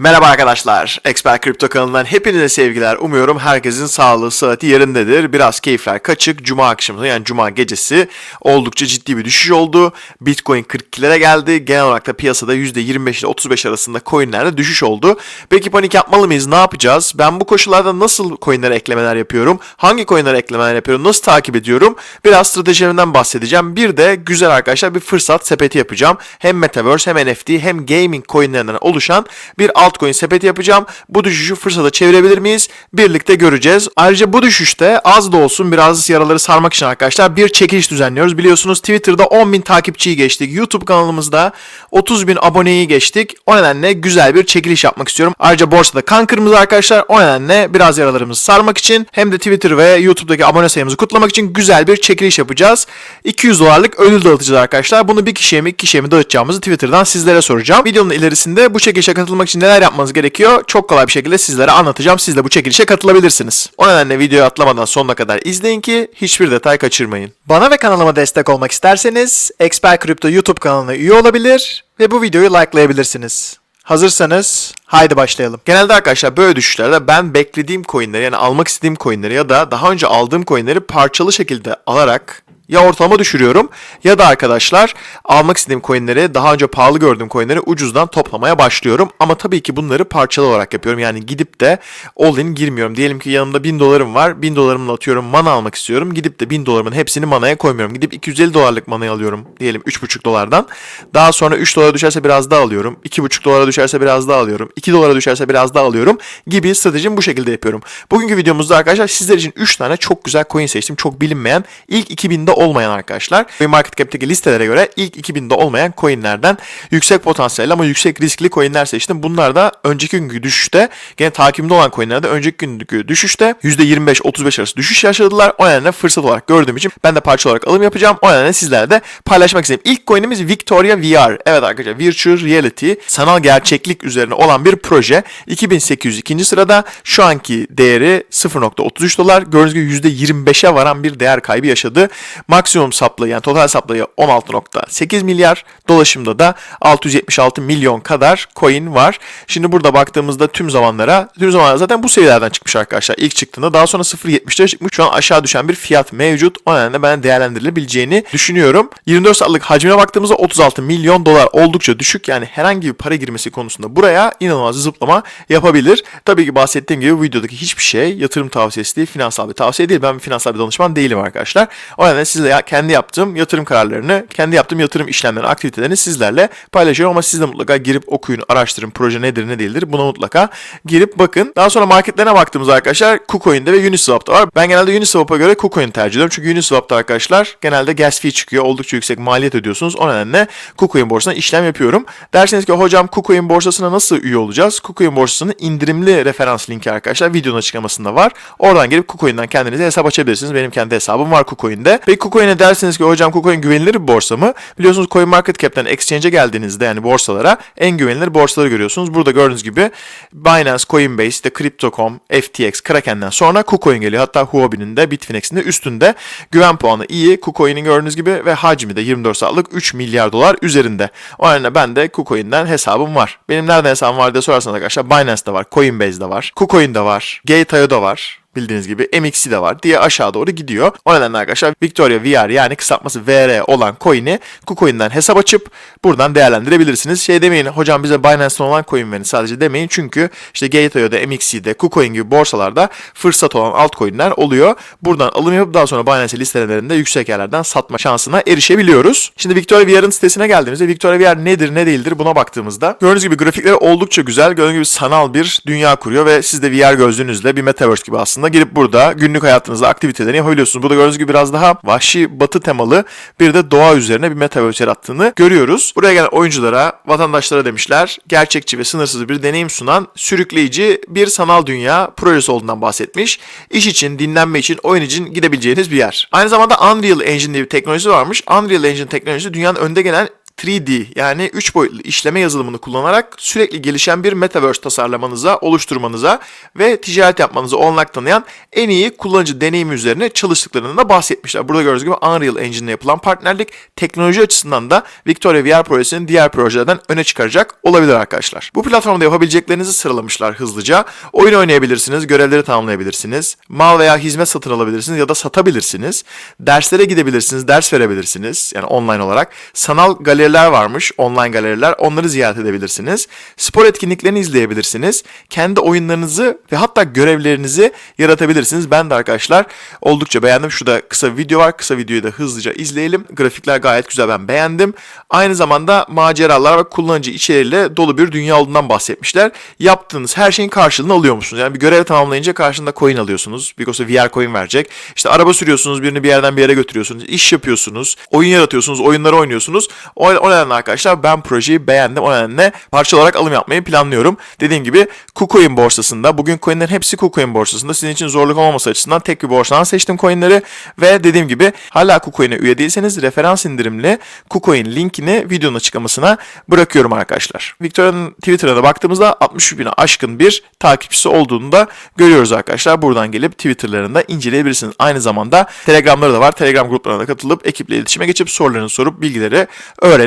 Merhaba arkadaşlar. Expert Kripto kanalından hepinize sevgiler. Umuyorum herkesin sağlığı, sıhhati yerindedir. Biraz keyifler kaçık. Cuma akşamı yani cuma gecesi oldukça ciddi bir düşüş oldu. Bitcoin 42'lere geldi. Genel olarak da piyasada %25 ile 35 arasında coinlerde düşüş oldu. Peki panik yapmalı mıyız? Ne yapacağız? Ben bu koşullarda nasıl coinlere eklemeler yapıyorum? Hangi coinlere eklemeler yapıyorum? Nasıl takip ediyorum? Biraz stratejilerimden bahsedeceğim. Bir de güzel arkadaşlar bir fırsat sepeti yapacağım. Hem Metaverse hem NFT hem gaming coinlerinden oluşan bir altcoin sepeti yapacağım. Bu düşüşü fırsata çevirebilir miyiz? Birlikte göreceğiz. Ayrıca bu düşüşte az da olsun biraz yaraları sarmak için arkadaşlar bir çekiliş düzenliyoruz. Biliyorsunuz Twitter'da 10.000 takipçiyi geçtik. YouTube kanalımızda 30.000 aboneyi geçtik. O nedenle güzel bir çekiliş yapmak istiyorum. Ayrıca borsada kan kırmızı arkadaşlar. O nedenle biraz yaralarımızı sarmak için hem de Twitter ve YouTube'daki abone sayımızı kutlamak için güzel bir çekiliş yapacağız. 200 dolarlık ödül dağıtacağız arkadaşlar. Bunu bir kişiye mi iki kişiye mi dağıtacağımızı Twitter'dan sizlere soracağım. Videonun ilerisinde bu çekilişe katılmak için neler yapmanız gerekiyor? Çok kolay bir şekilde sizlere anlatacağım. Siz de bu çekilişe katılabilirsiniz. O nedenle videoyu atlamadan sonuna kadar izleyin ki hiçbir detay kaçırmayın. Bana ve kanalıma destek olmak isterseniz Expert Crypto YouTube kanalına üye olabilir ve bu videoyu likelayabilirsiniz. Hazırsanız haydi başlayalım. Genelde arkadaşlar böyle düşüşlerde ben beklediğim coinleri yani almak istediğim coinleri ya da daha önce aldığım coinleri parçalı şekilde alarak ya ortalama düşürüyorum ya da arkadaşlar almak istediğim coinleri daha önce pahalı gördüğüm coinleri ucuzdan toplamaya başlıyorum. Ama tabii ki bunları parçalı olarak yapıyorum. Yani gidip de all in girmiyorum. Diyelim ki yanımda 1000 dolarım var. 1000 dolarımla atıyorum mana almak istiyorum. Gidip de 1000 dolarımın hepsini manaya koymuyorum. Gidip 250 dolarlık manayı alıyorum. Diyelim 3,5 dolardan. Daha sonra 3 dolara düşerse biraz daha alıyorum. 2,5 dolara düşerse biraz daha alıyorum. 2 dolara düşerse biraz daha alıyorum gibi stratejimi bu şekilde yapıyorum. Bugünkü videomuzda arkadaşlar sizler için 3 tane çok güzel coin seçtim. Çok bilinmeyen ilk 2000'de olmayan arkadaşlar. CoinMarketCap'teki listelere göre ilk 2000'de olmayan coinlerden yüksek potansiyelli ama yüksek riskli coinler seçtim. Bunlar da önceki günkü düşüşte gene takibimde olan coinlerde önceki günkü düşüşte %25-35 arası düşüş yaşadılar. O nedenle fırsat olarak gördüğüm için ben de parça olarak alım yapacağım. O nedenle sizlerle de paylaşmak istedim. İlk coinimiz Victoria VR. Evet arkadaşlar Virtual Reality sanal gerçeklik üzerine olan bir proje. 2802. sırada şu anki değeri 0.33 dolar. Gördüğünüz gibi %25'e varan bir değer kaybı yaşadı. Maksimum saplı yani total saplayı 16.8 milyar. Dolaşımda da 676 milyon kadar coin var. Şimdi burada baktığımızda tüm zamanlara, tüm zamanlar zaten bu seviyelerden çıkmış arkadaşlar. İlk çıktığında daha sonra 0.70'lere çıkmış. Şu an aşağı düşen bir fiyat mevcut. O nedenle ben değerlendirilebileceğini düşünüyorum. 24 saatlik hacmine baktığımızda 36 milyon dolar oldukça düşük. Yani herhangi bir para girmesi konusunda buraya inanılmaz zıplama yapabilir. Tabii ki bahsettiğim gibi videodaki hiçbir şey yatırım tavsiyesi değil, finansal bir tavsiye değil. Ben bir finansal bir danışman değilim arkadaşlar. O nedenle sizle kendi yaptığım yatırım kararlarını, kendi yaptığım yatırım işlemlerini, aktivitelerini sizlerle paylaşıyorum ama siz de mutlaka girip okuyun, araştırın. Proje nedir, ne değildir buna mutlaka girip bakın. Daha sonra marketlerine baktığımızda arkadaşlar KuCoin'de ve Uniswap'ta var. Ben genelde Uniswap'a göre KuCoin'i tercih ediyorum. Çünkü Uniswap'ta arkadaşlar genelde gas fee çıkıyor. Oldukça yüksek maliyet ödüyorsunuz. O nedenle KuCoin borsasına işlem yapıyorum. Derseniz ki hocam KuCoin borsasına nasıl üye olacağız? KuCoin borsasının indirimli referans linki arkadaşlar videonun açıklamasında var. Oradan gelip KuCoin'den kendinize hesap açabilirsiniz. Benim kendi hesabım var KuCoin'de. Peki KuCoin'e derseniz ki hocam KuCoin güvenilir bir borsa mı? Biliyorsunuz CoinMarketCap'ten exchange'e geldiğinizde yani borsalara en güvenilir borsaları görüyorsunuz. Burada gördüğünüz gibi Binance, Coinbase, işte Crypto.com, FTX, Kraken'den sonra KuCoin geliyor. Hatta Huobi'nin de Bitfinex'in de üstünde. Güven puanı iyi. KuCoin'in gördüğünüz gibi ve hacmi de 24 saatlik 3 milyar dolar üzerinde. O nedenle ben de KuCoin'den hesabım var. Benim nereden hesabım var diye sorarsanız arkadaşlar Binance'da var, Coinbase'de var, KuCoin'de var, Gate.io'da var bildiğiniz gibi MXC de var diye aşağı doğru gidiyor. O nedenle arkadaşlar Victoria VR yani kısaltması VR olan coin'i KuCoin'den hesap açıp buradan değerlendirebilirsiniz. Şey demeyin hocam bize Binance'dan olan coin verin sadece demeyin çünkü işte Gate.io'da, MXC'de, KuCoin gibi borsalarda fırsat olan altcoin'ler oluyor. Buradan alım yapıp daha sonra Binance listelerinde yüksek yerlerden satma şansına erişebiliyoruz. Şimdi Victoria VR'ın sitesine geldiğimizde Victoria VR nedir ne değildir buna baktığımızda gördüğünüz gibi grafikleri oldukça güzel. Gördüğünüz gibi sanal bir dünya kuruyor ve siz de VR gözlüğünüzle bir metaverse gibi aslında girip burada günlük hayatınızda aktivitelerini yapabiliyorsunuz. Burada gördüğünüz gibi biraz daha vahşi batı temalı bir de doğa üzerine bir metaverse yarattığını görüyoruz. Buraya gelen oyunculara, vatandaşlara demişler gerçekçi ve sınırsız bir deneyim sunan sürükleyici bir sanal dünya projesi olduğundan bahsetmiş. İş için, dinlenme için, oyun için gidebileceğiniz bir yer. Aynı zamanda Unreal Engine diye bir teknolojisi varmış. Unreal Engine teknolojisi dünyanın önde gelen 3D yani 3 boyutlu işleme yazılımını kullanarak sürekli gelişen bir metaverse tasarlamanıza, oluşturmanıza ve ticaret yapmanıza olanak tanıyan en iyi kullanıcı deneyimi üzerine çalıştıklarından da bahsetmişler. Burada gördüğünüz gibi Unreal Engine ile yapılan partnerlik teknoloji açısından da Victoria VR projesinin diğer projelerden öne çıkaracak olabilir arkadaşlar. Bu platformda yapabileceklerinizi sıralamışlar hızlıca. Oyun oynayabilirsiniz, görevleri tamamlayabilirsiniz, mal veya hizmet satın alabilirsiniz ya da satabilirsiniz. Derslere gidebilirsiniz, ders verebilirsiniz yani online olarak. Sanal galeriler varmış, online galeriler. Onları ziyaret edebilirsiniz. Spor etkinliklerini izleyebilirsiniz. Kendi oyunlarınızı ve hatta görevlerinizi yaratabilirsiniz. Ben de arkadaşlar oldukça beğendim. Şurada kısa bir video var. Kısa videoyu da hızlıca izleyelim. Grafikler gayet güzel ben beğendim. Aynı zamanda maceralar ve kullanıcı içeriğiyle dolu bir dünya olduğundan bahsetmişler. Yaptığınız her şeyin karşılığını alıyor musunuz? Yani bir görev tamamlayınca karşında coin alıyorsunuz. Because VR coin verecek. İşte araba sürüyorsunuz, birini bir yerden bir yere götürüyorsunuz. iş yapıyorsunuz, oyun yaratıyorsunuz, oyunları oynuyorsunuz. O, o nedenle arkadaşlar ben projeyi beğendim. O nedenle parça olarak alım yapmayı planlıyorum. Dediğim gibi KuCoin borsasında, bugün coinlerin hepsi KuCoin borsasında. Sizin için zorluk olmaması açısından tek bir borsadan seçtim coinleri. Ve dediğim gibi hala KuCoin'e üye değilseniz referans indirimli KuCoin linkini videonun açıklamasına bırakıyorum arkadaşlar. Victoria'nın Twitter'ına baktığımızda 63 bine aşkın bir takipçisi olduğunu da görüyoruz arkadaşlar. Buradan gelip Twitter'larında inceleyebilirsiniz. Aynı zamanda Telegram'ları da var. Telegram gruplarına da katılıp ekiple iletişime geçip sorularını sorup bilgileri öğrenebilirsiniz.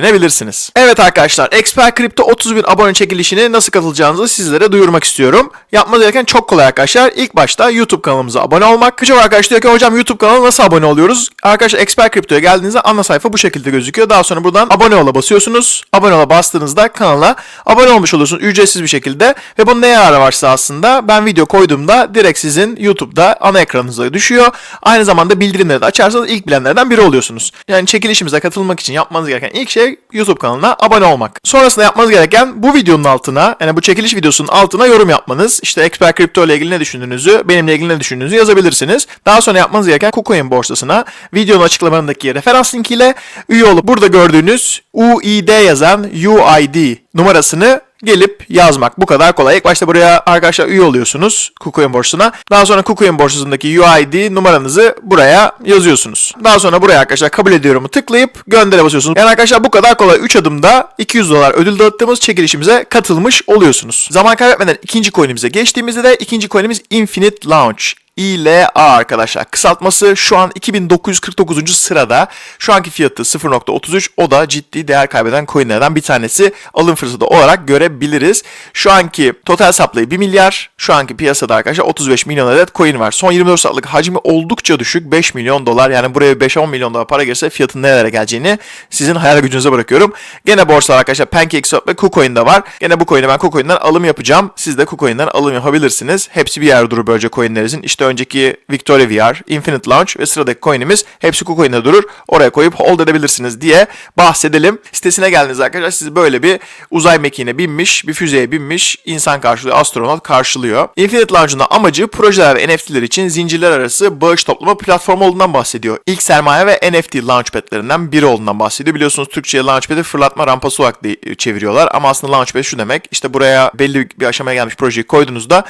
Evet arkadaşlar Expert Crypto 30 bin abone çekilişine nasıl katılacağınızı sizlere duyurmak istiyorum. Yapmanız gereken çok kolay arkadaşlar. İlk başta YouTube kanalımıza abone olmak. Birçok arkadaş diyor ki hocam YouTube kanalına nasıl abone oluyoruz? Arkadaşlar Expert Crypto'ya geldiğinizde ana sayfa bu şekilde gözüküyor. Daha sonra buradan abone ola basıyorsunuz. Abone ola bastığınızda kanala abone olmuş oluyorsunuz ücretsiz bir şekilde. Ve bunun ne yararı varsa aslında ben video koyduğumda direkt sizin YouTube'da ana ekranınıza düşüyor. Aynı zamanda bildirimleri de açarsanız ilk bilenlerden biri oluyorsunuz. Yani çekilişimize katılmak için yapmanız gereken ilk şey YouTube kanalına abone olmak. Sonrasında yapmanız gereken bu videonun altına yani bu çekiliş videosunun altına yorum yapmanız. İşte Expert Crypto ile ilgili ne düşündüğünüzü, benimle ilgili ne düşündüğünüzü yazabilirsiniz. Daha sonra yapmanız gereken KuCoin borsasına videonun açıklamalarındaki referans linkiyle üye olup burada gördüğünüz UID yazan UID numarasını gelip yazmak. Bu kadar kolay. İlk başta buraya arkadaşlar üye oluyorsunuz KuCoin borsasına. Daha sonra KuCoin borsasındaki UID numaranızı buraya yazıyorsunuz. Daha sonra buraya arkadaşlar kabul ediyorumu tıklayıp göndere basıyorsunuz. Yani arkadaşlar bu kadar kolay 3 adımda 200 dolar ödül dağıttığımız çekilişimize katılmış oluyorsunuz. Zaman kaybetmeden ikinci coin'imize geçtiğimizde de ikinci coin'imiz Infinite Launch. ILA arkadaşlar. Kısaltması şu an 2949. sırada. Şu anki fiyatı 0.33. O da ciddi değer kaybeden coinlerden bir tanesi. Alım fırsatı olarak görebiliriz. Şu anki total supply 1 milyar. Şu anki piyasada arkadaşlar 35 milyon adet coin var. Son 24 saatlik hacmi oldukça düşük. 5 milyon dolar. Yani buraya 5-10 milyon dolar para girse fiyatın nelere geleceğini sizin hayal gücünüze bırakıyorum. Gene borsalar arkadaşlar PancakeSwap ve KuCoin'de var. Gene bu coin'e ben KuCoin'den alım yapacağım. Siz de KuCoin'den alım yapabilirsiniz. Hepsi bir yerde durur böylece coinlerinizin. İşte önceki Victoria VR, Infinite Launch ve sıradaki coin'imiz hepsi KuCoin'de durur. Oraya koyup hold edebilirsiniz diye bahsedelim. Sitesine geldiniz arkadaşlar. Sizi böyle bir uzay mekiğine binmiş, bir füzeye binmiş insan karşılıyor, astronot karşılıyor. Infinite Launch'un amacı projeler ve NFT'ler için zincirler arası bağış toplama platformu olduğundan bahsediyor. İlk sermaye ve NFT launchpad'lerinden biri olduğundan bahsediyor. Biliyorsunuz Türkçe'ye launchpad'i fırlatma rampası olarak de- çeviriyorlar. Ama aslında launchpad şu demek. İşte buraya belli bir aşamaya gelmiş projeyi koyduğunuzda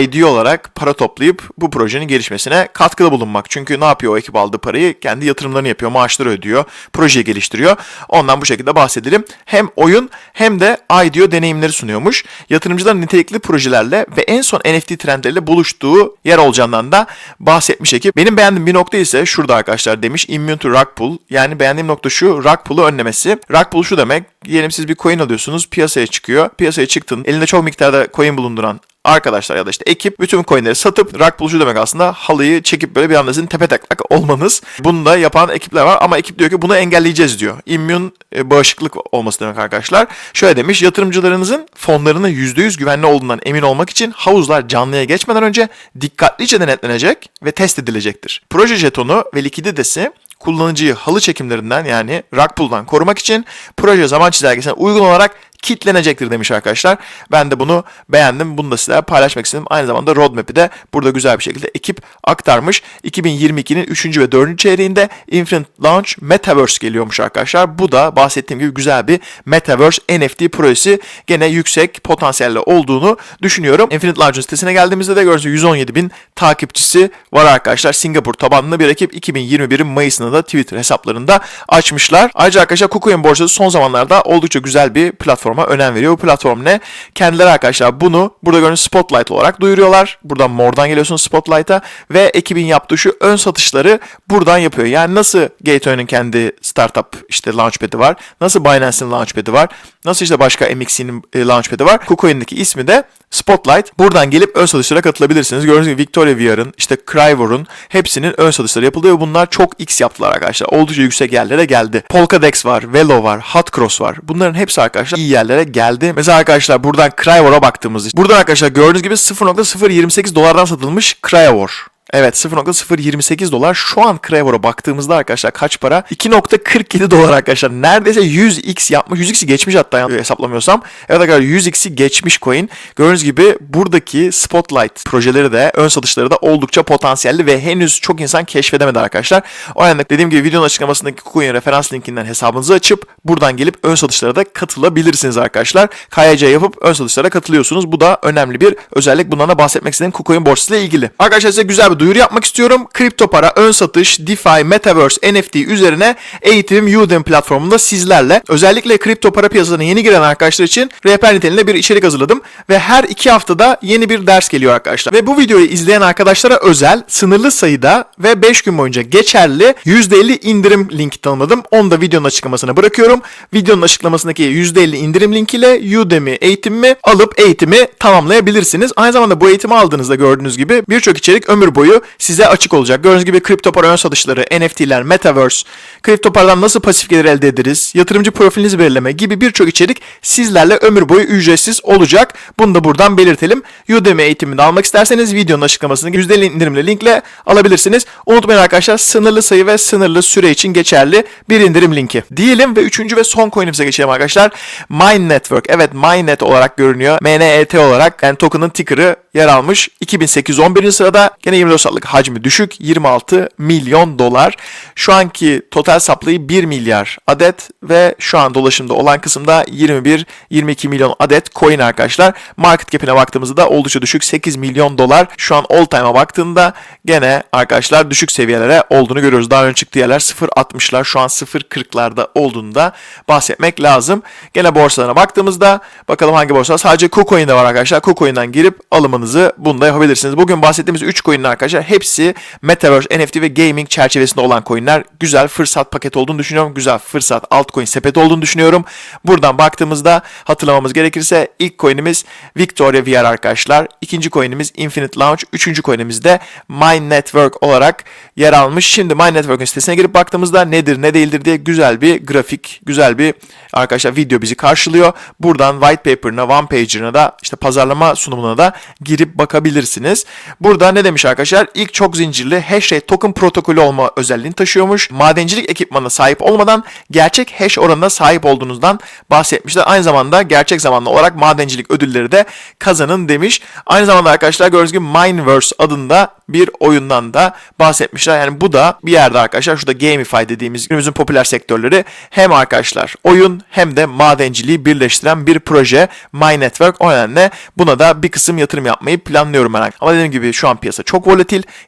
ID olarak para toplayıp bu projenin gelişmesine katkıda bulunmak. Çünkü ne yapıyor o ekip aldığı parayı? Kendi yatırımlarını yapıyor, maaşları ödüyor, projeyi geliştiriyor. Ondan bu şekilde bahsedelim. Hem oyun hem de IDO deneyimleri sunuyormuş. Yatırımcıların nitelikli projelerle ve en son NFT trendleriyle buluştuğu yer olacağından da bahsetmiş ekip. Benim beğendiğim bir nokta ise şurada arkadaşlar demiş Immune to Rug Pull. Yani beğendiğim nokta şu Rug Pull'u önlemesi. Rug Pull şu demek diyelim siz bir coin alıyorsunuz piyasaya çıkıyor. Piyasaya çıktın elinde çok miktarda coin bulunduran arkadaşlar ya da işte ekip bütün coinleri satıp rak bulucu demek aslında halıyı çekip böyle bir anda sizin tepe taklak olmanız. Bunu da yapan ekipler var ama ekip diyor ki bunu engelleyeceğiz diyor. İmmün e, bağışıklık olması demek arkadaşlar. Şöyle demiş yatırımcılarınızın fonlarının %100 güvenli olduğundan emin olmak için havuzlar canlıya geçmeden önce dikkatlice denetlenecek ve test edilecektir. Proje jetonu ve likiditesi kullanıcıyı halı çekimlerinden yani rug pull'dan korumak için proje zaman çizelgesine uygun olarak kitlenecektir demiş arkadaşlar. Ben de bunu beğendim. Bunu da sizlerle paylaşmak istedim. Aynı zamanda roadmap'i de burada güzel bir şekilde ekip aktarmış. 2022'nin 3. ve 4. çeyreğinde Infinite Launch Metaverse geliyormuş arkadaşlar. Bu da bahsettiğim gibi güzel bir Metaverse NFT projesi. Gene yüksek potansiyelle olduğunu düşünüyorum. Infinite Launch'un sitesine geldiğimizde de gördüğünüz gibi 117 bin takipçisi var arkadaşlar. Singapur tabanlı bir ekip 2021'in Mayıs'ında da Twitter hesaplarında açmışlar. Ayrıca arkadaşlar KuCoin borsası son zamanlarda oldukça güzel bir platforma önem veriyor. Bu platform ne? Kendileri arkadaşlar bunu burada gördüğünüz Spotlight olarak duyuruyorlar. Buradan mordan geliyorsunuz Spotlight'a ve ekibin yaptığı şu ön satışları buradan yapıyor. Yani nasıl Gateway'nin kendi startup işte launchpad'i var. Nasıl Binance'in launchpad'i var. Nasıl işte başka MXC'nin e, launchpad'i var. KuCoin'deki ismi de Spotlight. Buradan gelip ön satışlara katılabilirsiniz. Gördüğünüz gibi Victoria VR'ın, işte Cryvor'un hepsinin ön satışları yapıldı ve bunlar çok X yaptılar arkadaşlar. Oldukça yüksek yerlere geldi. Polkadex var, Velo var, Hot Cross var. Bunların hepsi arkadaşlar iyi yerlere geldi. Mesela arkadaşlar buradan Cryvor'a baktığımızda buradan arkadaşlar gördüğünüz gibi 0.028 dolardan satılmış Cryvor. Evet 0.028 dolar. Şu an Krevor'a baktığımızda arkadaşlar kaç para? 2.47 dolar arkadaşlar. Neredeyse 100x yapmış. 100x'i geçmiş hatta hesaplamıyorsam. Evet arkadaşlar 100x'i geçmiş coin. Gördüğünüz gibi buradaki Spotlight projeleri de ön satışları da oldukça potansiyelli ve henüz çok insan keşfedemedi arkadaşlar. O nedenle dediğim gibi videonun açıklamasındaki KuCoin referans linkinden hesabınızı açıp buradan gelip ön satışlara da katılabilirsiniz arkadaşlar. KYC yapıp ön satışlara katılıyorsunuz. Bu da önemli bir özellik. Bundan da bahsetmek istediğim KuCoin borsasıyla ilgili. Arkadaşlar size güzel bir duyuru yapmak istiyorum. Kripto para, ön satış, DeFi, Metaverse, NFT üzerine eğitim Udemy platformunda sizlerle özellikle kripto para piyasasına yeni giren arkadaşlar için rehber niteliğinde bir içerik hazırladım ve her iki haftada yeni bir ders geliyor arkadaşlar. Ve bu videoyu izleyen arkadaşlara özel sınırlı sayıda ve 5 gün boyunca geçerli %50 indirim linki tanımladım. Onu da videonun açıklamasına bırakıyorum. Videonun açıklamasındaki %50 indirim linkiyle Udemy eğitimimi alıp eğitimi tamamlayabilirsiniz. Aynı zamanda bu eğitimi aldığınızda gördüğünüz gibi birçok içerik ömür boyu size açık olacak. Gördüğünüz gibi kripto para ön satışları, NFT'ler, Metaverse, kripto paradan nasıl pasif gelir elde ederiz, yatırımcı profilinizi belirleme gibi birçok içerik sizlerle ömür boyu ücretsiz olacak. Bunu da buradan belirtelim. Udemy eğitimini almak isterseniz videonun açıklamasındaki %50 indirimli linkle alabilirsiniz. Unutmayın arkadaşlar sınırlı sayı ve sınırlı süre için geçerli bir indirim linki. Diyelim ve üçüncü ve son coin'imize geçelim arkadaşlar. Mine Network. Evet Minenet olarak görünüyor. MNET olarak yani token'ın ticker'ı yer almış. 2811. sırada gene 24 saatlik hacmi düşük 26 milyon dolar. Şu anki total supply'ı 1 milyar adet ve şu an dolaşımda olan kısımda 21-22 milyon adet coin arkadaşlar. Market cap'ine baktığımızda da oldukça düşük 8 milyon dolar. Şu an all time'a baktığında gene arkadaşlar düşük seviyelere olduğunu görüyoruz. Daha önce çıktığı yerler 0.60'lar şu an 0.40'larda olduğunu da bahsetmek lazım. Gene borsalarına baktığımızda bakalım hangi borsa sadece KuCoin'de var arkadaşlar. KuCoin'den girip alımınızı bunda yapabilirsiniz. Bugün bahsettiğimiz 3 coin'in arkadaşlar hepsi Metaverse, NFT ve gaming çerçevesinde olan coin'ler. Güzel fırsat paketi olduğunu düşünüyorum. Güzel fırsat altcoin sepeti olduğunu düşünüyorum. Buradan baktığımızda hatırlamamız gerekirse ilk coin'imiz Victoria VR arkadaşlar. İkinci coin'imiz Infinite Launch. Üçüncü coin'imiz de Mine Network olarak yer almış. Şimdi Mine Network'ün sitesine girip baktığımızda nedir ne değildir diye güzel bir grafik, güzel bir arkadaşlar video bizi karşılıyor. Buradan white paper'ına, one pager'ına da işte pazarlama sunumuna da girip bakabilirsiniz. Burada ne demiş arkadaşlar? İlk çok zincirli hash rate token protokolü olma özelliğini taşıyormuş. Madencilik ekipmanına sahip olmadan gerçek hash oranına sahip olduğunuzdan bahsetmişler. Aynı zamanda gerçek zamanlı olarak madencilik ödülleri de kazanın demiş. Aynı zamanda arkadaşlar gördüğünüz gibi Mineverse adında bir oyundan da bahsetmişler. Yani bu da bir yerde arkadaşlar şurada gamify dediğimiz günümüzün popüler sektörleri hem arkadaşlar oyun hem de madenciliği birleştiren bir proje My Network. O nedenle buna da bir kısım yatırım yapmayı planlıyorum ben. Ama dediğim gibi şu an piyasa çok volatil.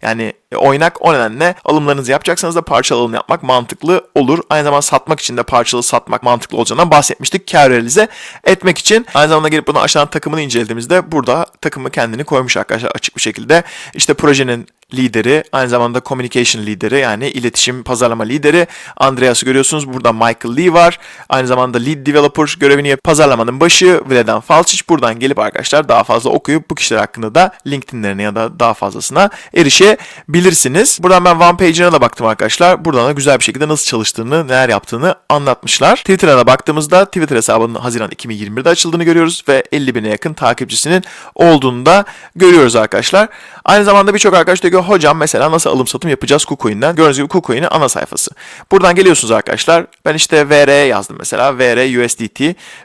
Yani oynak o nedenle alımlarınızı yapacaksanız da parçalı alım yapmak mantıklı olur. Aynı zamanda satmak için de parçalı satmak mantıklı olacağından bahsetmiştik. Kar realize etmek için. Aynı zamanda gelip bunu aşağıdan takımını incelediğimizde burada takımı kendini koymuş arkadaşlar açık bir şekilde. İşte projenin lideri, aynı zamanda communication lideri yani iletişim pazarlama lideri Andreas'ı görüyorsunuz. Burada Michael Lee var. Aynı zamanda lead developer görevini yap pazarlamanın başı Vladan Falčić. Buradan gelip arkadaşlar daha fazla okuyup bu kişiler hakkında da LinkedIn'lerine ya da daha fazlasına yapabilirsiniz. Buradan ben one page'ine de baktım arkadaşlar. Buradan da güzel bir şekilde nasıl çalıştığını, neler yaptığını anlatmışlar. Twitter'a da baktığımızda Twitter hesabının Haziran 2021'de açıldığını görüyoruz ve 50 bine yakın takipçisinin olduğunu da görüyoruz arkadaşlar. Aynı zamanda birçok arkadaş diyor ki hocam mesela nasıl alım satım yapacağız KuCoin'den? Gördüğünüz gibi KuCoin'in ana sayfası. Buradan geliyorsunuz arkadaşlar. Ben işte VR yazdım mesela. VR USDT.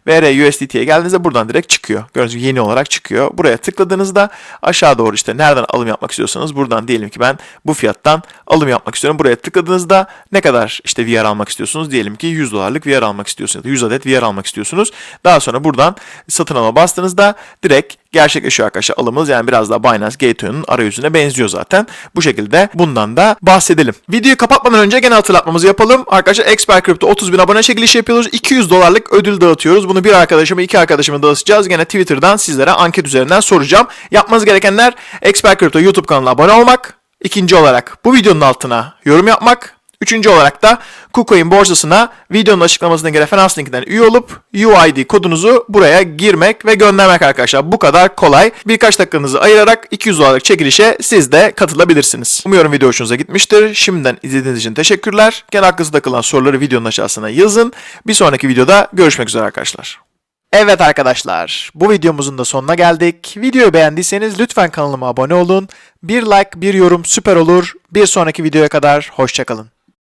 VR USDT'ye geldiğinizde buradan direkt çıkıyor. Gördüğünüz gibi yeni olarak çıkıyor. Buraya tıkladığınızda aşağı doğru işte nereden alım yapmak istiyorsanız buradan diyelim ki ben bu fiyattan alım yapmak istiyorum. Buraya tıkladığınızda ne kadar işte VR almak istiyorsunuz? Diyelim ki 100 dolarlık VR almak istiyorsunuz. 100 adet VR almak istiyorsunuz. Daha sonra buradan satın alma bastığınızda direkt gerçekleşiyor arkadaşlar alımımız. Yani biraz daha Binance Gateway'nin arayüzüne benziyor zaten. Bu şekilde bundan da bahsedelim. Videoyu kapatmadan önce gene hatırlatmamızı yapalım. Arkadaşlar Expert Crypto 30 bin abone çekilişi yapıyoruz. 200 dolarlık ödül dağıtıyoruz. Bunu bir arkadaşıma iki arkadaşıma dağıtacağız. Gene Twitter'dan sizlere anket üzerinden soracağım. Yapmanız gerekenler Expert Crypto YouTube kanalına abone olmak. İkinci olarak bu videonun altına yorum yapmak. Üçüncü olarak da KuCoin borsasına videonun açıklamasındaki referans linkinden üye olup UID kodunuzu buraya girmek ve göndermek arkadaşlar. Bu kadar kolay. Birkaç dakikanızı ayırarak 200 dolarlık çekilişe siz de katılabilirsiniz. Umuyorum video hoşunuza gitmiştir. Şimdiden izlediğiniz için teşekkürler. Gene aklınızda takılan soruları videonun aşağısına yazın. Bir sonraki videoda görüşmek üzere arkadaşlar. Evet arkadaşlar, bu videomuzun da sonuna geldik. Videoyu beğendiyseniz lütfen kanalıma abone olun. Bir like, bir yorum süper olur. Bir sonraki videoya kadar hoşçakalın.